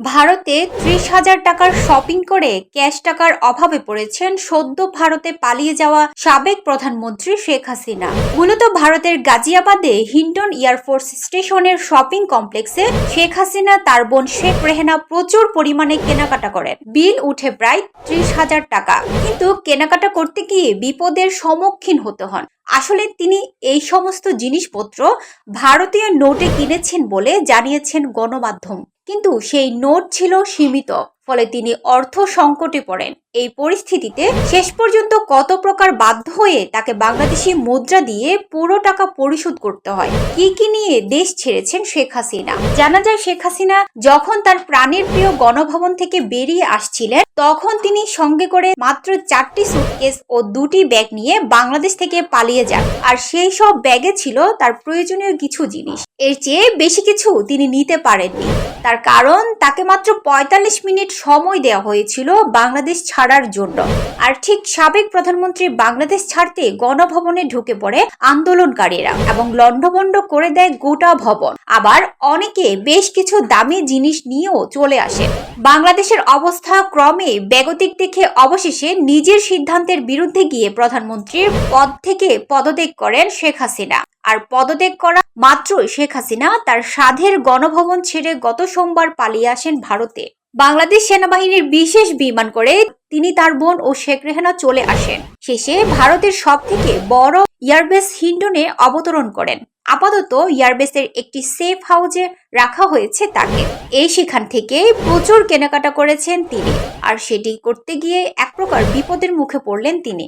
ভারতে ত্রিশ হাজার টাকার শপিং করে ক্যাশ টাকার অভাবে পড়েছেন সদ্য ভারতে পালিয়ে যাওয়া সাবেক প্রধানমন্ত্রী শেখ হাসিনা। মূলত ভারতের গাজিয়াবাদে হিন্টন এয়ারফোর্স স্টেশনের শপিং কমপ্লেক্সে শেখ হাসিনা, তার বোন শেখ রেহেনা প্রচুর পরিমাণে কেনাকাটা করেন। বিল উঠে প্রায় ত্রিশ হাজার টাকা। কিন্তু কেনাকাটা করতে গিয়ে বিপদের সম্মুখীন হতে হন। আসলে তিনি এই সমস্ত জিনিসপত্র ভারতীয় নোটে কিনেছেন বলে জানিয়েছেন গণমাধ্যম। কিন্তু সেই নোট ছিল সীমিত, ফলে তিনি অর্থ সংকটে পড়েন। এই পরিস্থিতিতে শেষ পর্যন্ত কত প্রকার বাধ্য হয়ে তাকে বাংলাদেশি মুদ্রা দিয়ে পুরো টাকা পরিশোধ করতে হয়। কি কি নিয়ে দেশ ছেড়েছেন শেখ হাসিনা? জানা যায় শেখ হাসিনা যখন তার প্রাণের প্রিয় গণভবন থেকে বেরিয়ে আসছিলেন তখন তিনি সঙ্গে করে মাত্র চারটি সুটকেস ও দুটি ব্যাগ নিয়ে বাংলাদেশ থেকে পালিয়ে যান। আর সেই সব ব্যাগে ছিল তার প্রয়োজনীয় কিছু জিনিস। এর চেয়ে বেশি কিছু তিনি নিতে পারেননি। তার কারণ তাকে মাত্র পঁয়তাল্লিশ মিনিট সময় দেওয়া হয়েছিল বাংলাদেশ ছাড়ার জন্য। আর ঠিক সাবেক প্রধানমন্ত্রী বাংলাদেশ ছাড়তে গণভবনে ঢুকে পড়ে আন্দোলনকারীরা এবং লণ্ডভণ্ড করে দেয় গোটা ভবন। আবার অনেকে বেশ কিছু দামি জিনিস নিয়েও চলে আসে। বাংলাদেশের অবস্থা ক্রমে বেগতিক দেখে অবশেষে নিজের সিদ্ধান্তের বিরুদ্ধে গিয়ে প্রধানমন্ত্রীর পদ থেকে পদত্যাগ করেন শেখ হাসিনা। আর পদত্যাগ করা মাত্রই শেখ হাসিনা তার সাধের গণভবন ছেড়ে গত সোমবার পালিয়ে আসেন ভারতে। বাংলাদেশ সেনাবাহিনীর বিশেষ বিমান করে তিনি তার বোন ও শেখ রেহানা চলে আসেন। শেষে ভারতের সব থেকে বড় এয়ারবেস হিন্ডনে অবতরণ করেন। আপাতত এয়ারবেসের একটি সেফ হাউজে রাখা হয়েছে তাকে। এই সেখান থেকে প্রচুর কেনাকাটা করেছেন তিনি। আর সেটি করতে গিয়ে এক প্রকার বিপদের মুখে পড়লেন তিনি।